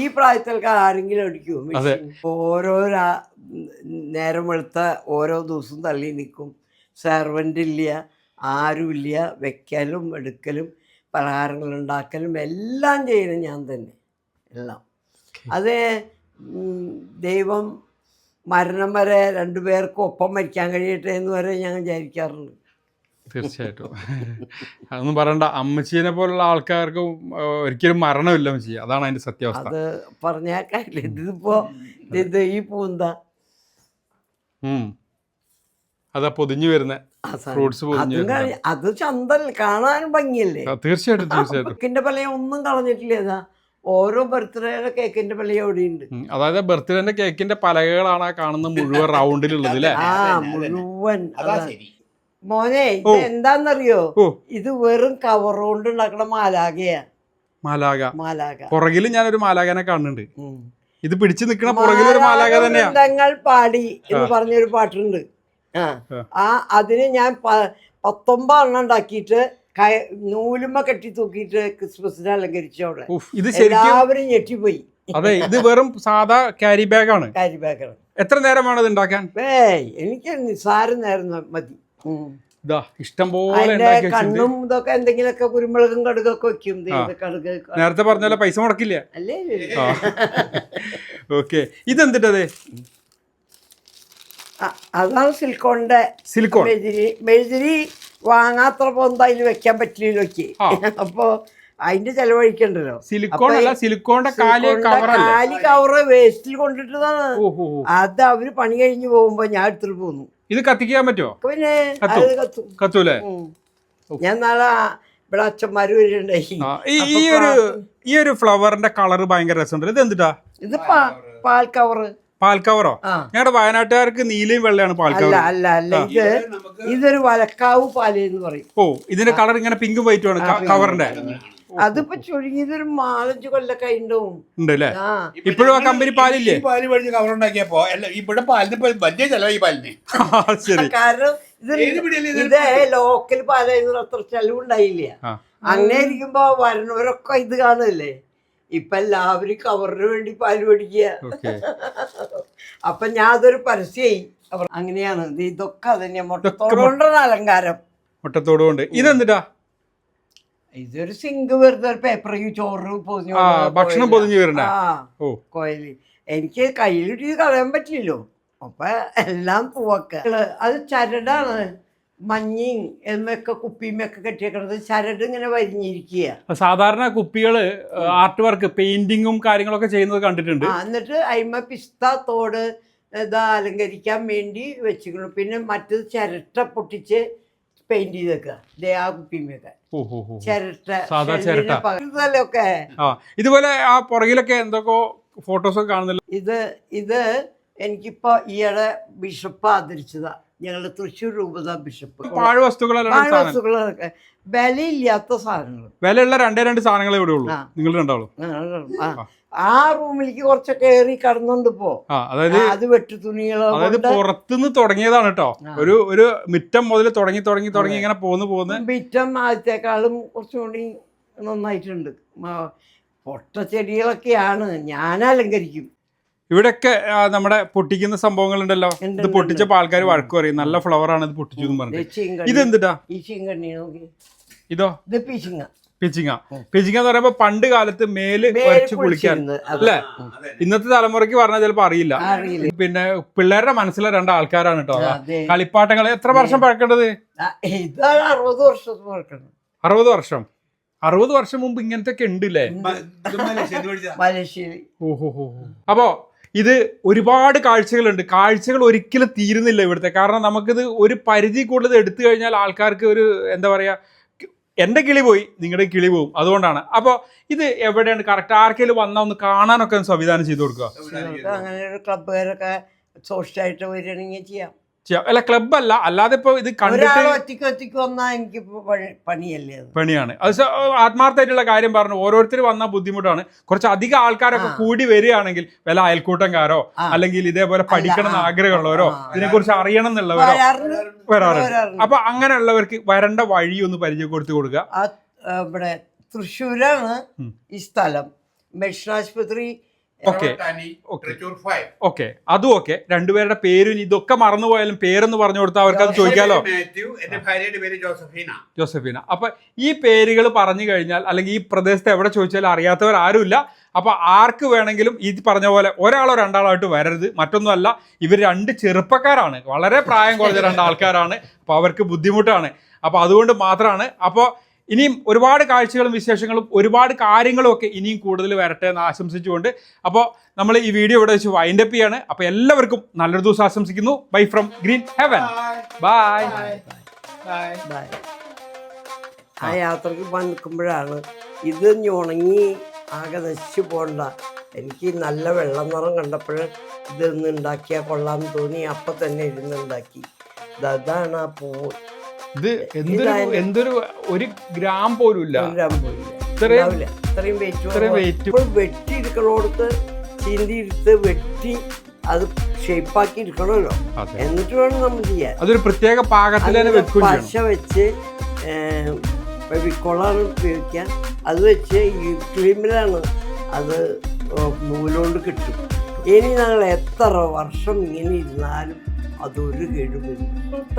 A: ഈ പ്രായത്തിലൊക്കെ ആരെങ്കിലും അടിക്കുമോ മെഷീൻ ഓരോ നേരം വെളുത്ത ഓരോ ദിവസവും തള്ളി നിൽക്കും. സെർവന്റ് ഇല്ല ആരുമില്ല വെക്കലും എടുക്കലും പലഹാരങ്ങൾ ഉണ്ടാക്കലും എല്ലാം ചെയ്യണം ഞാൻ തന്നെ. എല്ലാം. അത് ദൈവം മരണം വരെ രണ്ടുപേർക്കും ഒപ്പം മരിക്കാൻ കഴിയട്ടെ എന്ന് വരെ ഞാൻ വിചാരിക്കാറുണ്ട്.
C: തീർച്ചയായിട്ടും. അതൊന്നും പറയണ്ട. അമ്മച്ചീനെ പോലുള്ള ആൾക്കാർക്ക് ഒരിക്കലും മരണമില്ല അമ്മച്ചി. അതാണ് അതിന്റെ സത്യാവസ്ഥ.
A: അത് പറഞ്ഞേക്കാല്ലേ ഇതിപ്പോ ഇത് ഈ പൂന്ത.
C: അതാ പൊതിഞ്ഞു വരുന്ന. ഫ്രൂട്ട്സ് പൊതിഞ്ഞു
A: അതും അത് ചന്തൽ കാണാൻ ഭംഗിയല്ലേ?
C: തീർച്ചയായിട്ടും തീർച്ചയായിട്ടും.
A: കേക്കിന്റെ പള്ളിയ ഒന്നും കളഞ്ഞിട്ടില്ല. ഇതാ ഓരോ ബർത്ത്ഡേയുടെ കേക്കിന്റെ പള്ളിയ അവിടെ ഉണ്ട്
C: അതായത് ബർത്ത്ഡേന്റെ കേക്കിന്റെ പലകകളാണ് ആ കാണുന്ന മുഴുവൻ റൗണ്ടിലുള്ളത് അല്ലേ?
A: ആ. മുഴുവൻ
B: അതാ. ശരി.
A: മോനെ ഇത്. എന്താന്നറിയോ ഇത് വെറും കവർ കൊണ്ട് ഉണ്ടാക്കണ മാലാകയാ
C: മാലാക
A: മാലാക
C: പുറകിൽ ഞാനൊരു മാലാകനെ കാണുന്നുണ്ട്. ഇത് പിടിച്ചു നിൽക്കുന്ന പുറകിൽ ഒരു മാലാക തന്നെയാ.
A: പാടി എന്ന് പറഞ്ഞൊരു പാട്ടുണ്ട്. ആ. അതിന് ഞാൻ പത്തൊമ്പതെണ്ണം ഉണ്ടാക്കിയിട്ട് കയ- നൂലുമ്മ കെട്ടി തൂക്കിയിട്ട് ക്രിസ്മസിനെ അലങ്കരിച്ചു അവിടെ.
C: ഇത് ശരിക്കും
A: എല്ലാവരും ഞെട്ടിപ്പോയി.
C: അതെ ഇത് വെറും സാധാ ക്യാരി ബാഗാണ് ക്യാരി
A: ബാഗാണ്
C: എത്ര നേരമാണ് ഇത് ഉണ്ടാക്കാൻ?
A: ഏയ് എനിക്ക് നിസ്സാര നേരം മതി.
C: ഇതാ ഇഷ്ടം പോലെ
A: അതിന്റെ
C: ഉണ്ടാക്കി വെച്ചിട്ടുണ്ട്.
A: കണ്ണും ഇതൊക്കെ എന്തെങ്കിലുമൊക്കെ കുരുമുളകും കടുകൊക്കെ വെക്കും. കടുക്
C: നേരത്തെ പറഞ്ഞ പൈസ മുടക്കില്ല.
A: അല്ലേ?
C: ഓക്കെ. ഇതെന്തിട്ടത്?
A: അതാണ് സിലിക്കോണിന്റെ
C: സിലിക്കോൺ
A: മെഴുതിരി മെഴുതിരി വാങ്ങാത്ര പോകുന്നത് അതിൽ വെക്കാൻ
C: പറ്റില്ലല്ലോ
A: അപ്പോ അതിന്റെ ചെലവഴിക്കണ്ടല്ലോ.
C: സിലിക്കോൺ അല്ല സിലിക്കോണിന്റെ
A: കാൽ
C: കവർ
A: കാലി കവറ് വേസ്റ്റിൽ കൊണ്ടിട്ടതാണ്. അത് അവർ പണി കഴിഞ്ഞു പോകുമ്പോ ഞാൻ എടുത്തിട്ട് പോന്നു.
C: ഇത് കത്തിക്കാൻ പറ്റുമോ?
A: പിന്നെ
C: കത്തും.
A: അത് കത്തും.
C: കത്തൂലേ?
A: ഞാൻ നാളെ ഇവിടെ അച്ഛന്മാര് വരുന്നുണ്ടായി.
C: ഈ ഒരു ഈ ഒരു ഫ്ലവറിന്റെ കളർ ഭയങ്കര രസമുണ്ട് ഇത് എന്തിട്ടാ?
A: ഇത് പാൽ കവറ്.
C: പാൽ കവറോ? ഞങ്ങളുടെ വയനാട്ടുകാർക്ക് നീലയും വെള്ളയാണ് പാൽ കവർ
A: അല്ല അല്ല. ഇത് ഇതൊരു വലക്കാവ് പാൽ എന്ന് പറയും.
C: ഓ ഇതിന്റെ കളർ ഇങ്ങനെ പിങ്കും വൈറ്റും ആണ് കവറിന്റെ.
A: അതിപ്പോ ചുരുങ്ങിയതൊരു നാലഞ്ച് കൊല്ലൊക്കെ ഉണ്ടാവും
C: ഉണ്ടല്ലേ?
A: ആ.
C: ഇപ്പോഴും ആ കമ്പനി പാലില്ലേ?
B: ഈ പാൽ മേടിച്ച് കവർ ഉണ്ടാക്കിയപ്പോ അല്ല ഇവിടെ പാലിന് ഇപ്പൊ വലിയ ചെലവ് ഈ പാലിന്.
C: ആ, ശരി.
A: കാരണം ഇത്
B: ഏത് പിടിയല്ലേ ഇത്?
A: ഇത് ലോക്കൽ പാലായിരുന്നു അത്ര ചെലവുണ്ടായില്ല.
C: ആ.
A: അങ്ങനെ ഇരിക്കുമ്പോ വരണവരൊക്കെ ഇത് കാണല്ലേ ഇപ്പൊ എല്ലാവരും കവറിന് വേണ്ടി പാൽ മേടിക്കുക
C: ഓക്കെ.
A: അപ്പൊ ഞാൻ അതൊരു പരസ്യമായി. അവർ അങ്ങനെയാണ്. ഇത് ഇതൊക്കെ അതന്നെ മുട്ടത്തോടുകൊണ്ടാണ് അലങ്കാരം.
C: മുട്ടത്തോട് കൊണ്ട് ഇതെന്തിട്ടാ?
A: ഇതൊരു സിങ്ക് വെറുതെ ഒരു പേപ്പർ ചോറ് പൊതിഞ്ഞു
C: ആ
A: കൊണ്ടുവന്ന
C: ഭക്ഷണം
A: കോയിലാ.
C: പൊതിഞ്ഞു വരണേ?
A: ആ
C: ഓ.
A: കോയിൽ. എനിക്ക് കയ്യിലിട്ട് കളയാൻ പറ്റില്ലല്ലോ. അപ്പൊ എല്ലാം പൂവൊക്കെ. അത് ചരടാണ്. മഞ്ഞയും എന്നൊക്കെ കുപ്പിയുമൊക്കെ കെട്ടിയേക്കണത് ചരട് ഇങ്ങനെ വരിഞ്ഞിരിക്കുക
C: സാധാരണ കുപ്പികൾ ആർട്ട് വർക്ക് പെയിന്റിങ്ങും കാര്യങ്ങളൊക്കെ ചെയ്യുന്നത് കണ്ടിട്ടുണ്ട്.
A: ആ എന്നിട്ട് അയിമ പിസ്ത തോട് ഇതാ അലങ്കരിക്കാൻ വേണ്ടി വെച്ചിരിക്കുന്നു. പിന്നെ മറ്റത് ചിരട്ട പൊട്ടിച്ച് പെയിന്റ് ചെയ്തേക്കുക ദേ ആ കുപ്പിയുമൊക്കെ
C: ഓ ഹോ ഹോ സാധാ ചിരട്ട.
A: പകർത്തലൊക്കെ
C: ആ ഇതുപോലെ ആ പുറകിലൊക്കെ എന്തൊക്കെ ഫോട്ടോസ് ഒക്കെ കാണുന്നില്ല.
A: ഇത് ഇത് എനിക്കിപ്പോ ഈയിടെ ബിഷപ്പ് ആദരിച്ചതാ. ഞങ്ങളുടെ തൃശ്ശൂർ രൂപത ബിഷപ്പ്.
C: പാഴ് വസ്തുക്കളെല്ലാം സാധനം.
A: വസ്തുക്കളൊക്കെ. വിലയില്ലാത്ത സാധനങ്ങൾ
C: വിലയുള്ള രണ്ടേ രണ്ട് സാധനങ്ങളെ ഇവിടെ ഉള്ളൂ
A: ആ.
C: നിങ്ങൾ രണ്ടാളും.
A: ആ. റൂമിലേക്ക് കുറച്ചൊക്കെ ഏറി കടന്നുണ്ട് ഇപ്പോ
C: അതായത്
A: അത് വെട്ടു തുണികളോ
C: അതായത് പുറത്തുനിന്ന് തുടങ്ങിയതാണ് കേട്ടോ ഒരു ഒരു മിറ്റം മുതൽ തുടങ്ങി തുടങ്ങി തുടങ്ങി ഇങ്ങനെ പോന്ന് പോന്ന്.
A: മിറ്റം ആദ്യത്തെക്കാളും കുറച്ചും കൂടി നന്നായിട്ടുണ്ട്. പൊട്ട ചെടികളൊക്കെയാണ് ഞാൻ അലങ്കരിക്കും.
C: ഇവിടെയൊക്കെ നമ്മുടെ പൊട്ടിക്കുന്ന
A: സംഭവങ്ങളുണ്ടല്ലോ.
C: ഇത് പൊട്ടിച്ചപ്പോ ആൾക്കാർ വഴക്ക് പറയും. നല്ല ഫ്ലവർ ആണ് ഇത് പൊട്ടിച്ചു എന്ന്
A: പറഞ്ഞു നോക്കി.
C: ഇതോ?
A: ഇത് പിച്ചിങ്ങ
C: പിച്ചിങ്ങ എന്ന് പറയുമ്പോ പണ്ട് കാലത്ത്
A: മേൽ
C: കുറച്ച് കുളിക്കാൻ. അല്ലെ? ഇന്നത്തെ തലമുറയ്ക്ക് പറഞ്ഞാൽ ചിലപ്പോ അറിയില്ല. പിന്നെ പിള്ളേരുടെ മനസ്സിലെ രണ്ട് ആൾക്കാരാണ് കേട്ടോ കളിപ്പാട്ടങ്ങൾ എത്ര വർഷം പഴക്കേണ്ടത്?
A: അറുപത് വർഷത്ത്
C: അറുപത് വർഷം. അറുപത് വർഷം മുമ്പ് ഇങ്ങനത്തെ ഒക്കെ ഉണ്ട്. അല്ലേ
B: മേടിച്ച
A: മലേഷ്യയിൽ
C: ഓഹോ ഹോ. അപ്പോ ഇത് ഒരുപാട് കാഴ്ചകളുണ്ട്. കാഴ്ചകൾ ഒരിക്കലും തീരുന്നില്ല ഇവിടുത്തെ. കാരണം നമുക്കിത് ഒരു പരിധി കൂടുതൽ എടുത്തു കഴിഞ്ഞാൽ ആൾക്കാർക്ക് ഒരു എന്താ പറയുക എന്റെ കിളി പോയി നിങ്ങളുടെ കിളി പോവും. അതുകൊണ്ടാണ്. അപ്പോൾ ഇത് എവിടെയാണ്? കറക്റ്റ് ആർക്കെങ്കിലും വന്നാൽ ഒന്ന് കാണാനൊക്കെ സംവിധാനം ചെയ്ത് കൊടുക്കുക.
A: നിങ്ങൾക്ക് അങ്ങനെ ഒരു ക്ലബ്ബുകാരൊക്കെ സോഷ്യലായിട്ട് വരികയാണെങ്കിൽ ചെയ്യാം.
C: അല്ല ക്ലബ് അല്ല. അല്ലാതെ ഇപ്പൊ ഇത് കണ്ടിട്ട്
A: ഒരാൾ ഒറ്റയ്ക്ക് ഒറ്റയ്ക്ക് വന്നാൽ എനിക്ക് പണിയല്ലേ
C: പണിയാണ്. അത് ആത്മാർത്ഥമായിട്ടുള്ള കാര്യം പറഞ്ഞു. ഓരോരുത്തർ വന്ന ബുദ്ധിമുട്ടാണ്. കുറച്ച് അധികം ആൾക്കാരൊക്കെ കൂടി വരികയാണെങ്കിൽ വല്ല അയൽക്കൂട്ടംകാരോ അല്ലെങ്കിൽ ഇതേപോലെ പഠിക്കണം എന്ന് ആഗ്രഹമുള്ളവരോ
A: ഇതിനെ
C: ഇതിനെക്കുറിച്ച് അറിയണം എന്നുള്ളവരോ
A: വരാറുണ്ട്.
C: അപ്പൊ അങ്ങനെയുള്ളവർക്ക് വരേണ്ട വഴി ഒന്ന് പരിചയപ്പെടുത്തി കൊടുക്കുക.
A: ഇവിടെ തൃശ്ശൂരാണ് ഈ സ്ഥലം. Medicine
B: five.
C: ഓക്കെ. അതും ഓക്കെ. രണ്ടുപേരുടെ പേരും ഇതൊക്കെ മറന്നുപോയാലും പേരെന്ന് പറഞ്ഞു കൊടുത്താൽ അവർക്ക് അത് ചോദിക്കാലോ?
B: ജോസഫീന.
C: അപ്പൊ ഈ പേരുകൾ പറഞ്ഞു കഴിഞ്ഞാൽ അല്ലെങ്കിൽ ഈ പ്രദേശത്ത് എവിടെ ചോദിച്ചാലും അറിയാത്തവർ ആരുമില്ല. അപ്പൊ ആർക്ക് വേണമെങ്കിലും ഈ പറഞ്ഞ പോലെ ഒരാളോ രണ്ടാളോ ആയിട്ട് വരരുത്. മറ്റൊന്നുമല്ല ഇവർ രണ്ട് ചെറുപ്പക്കാരാണ്. വളരെ പ്രായം കുറഞ്ഞ രണ്ട് ആൾക്കാരാണ്. അപ്പൊ അവർക്ക് ബുദ്ധിമുട്ടാണ്. അപ്പൊ അതുകൊണ്ട് മാത്രമാണ് അപ്പോൾ ഇനിയും ഒരുപാട് കാഴ്ചകളും വിശേഷങ്ങളും ഒരുപാട് കാര്യങ്ങളും ഒക്കെ ഇനിയും കൂടുതൽ വരട്ടെ എന്ന് ആശംസിച്ചുകൊണ്ട് അപ്പോൾ നമ്മൾ ഈ വീഡിയോ ഇവിടെ വെച്ച് വൈൻഡ് അപ്പ് ചെയ്യാണ്. അപ്പോൾ എല്ലാവർക്കും നല്ലൊരു ദിവസം ആശംസിക്കുന്നു. Bye from Green Heaven bye
B: bye
A: bye ആ യാത്രയ്ക്ക് പോകാൻ നിൽക്കുമ്പോഴാണ് ഇത് ഉണങ്ങി ആകെ നശിച്ചു പോണ്ട എനിക്ക് നല്ല വെള്ളം നിറം കണ്ടപ്പോൾ ഇതൊന്ന് ഉണ്ടാക്കിയാൽ കൊള്ളാമെന്ന് തോന്നി. അപ്പം തന്നെ ഇരുന്നുണ്ടാക്കി ഉണ്ടാക്കി. അതാണ് ആ പൂവ്.
C: ഇത് എന്തൊരു എന്തൊരു ഒരു ഗ്രാം പോലും ഇല്ല. ഇത്രയും-.
A: വെയിറ്റ് വെട്ടി എടുക്കണോടത്ത് ചീന്തി എടുത്ത് വെട്ടി അത് ഷേപ്പാക്കി എടുക്കണമല്ലോ. എന്നിട്ട് വേണം നമ്മൾ ചെയ്യാൻ.
C: അതൊരു പ്രത്യേക പാകത്തിൽ
A: പശ വെച്ച് വിക്കോളാണ് ഉപയോഗിക്കുക. അത് വെച്ച് ഈ അത് നൂലുകൊണ്ട് കിട്ടും. ഇനി ഞങ്ങൾ എത്ര വർഷം ഇങ്ങനെ ഇരുന്നാലും അതൊരു കിഴിവ്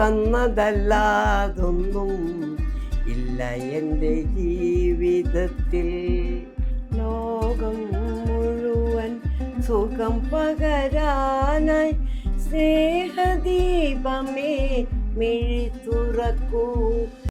A: തന്നതല്ലാതൊന്നും ഇല്ല എന്റെ ജീവിതത്തിൽ. ലോകം മുഴുവൻ സുഖം പകരാനായി സ്നേഹദീപമേ മിഴി തുറക്കൂ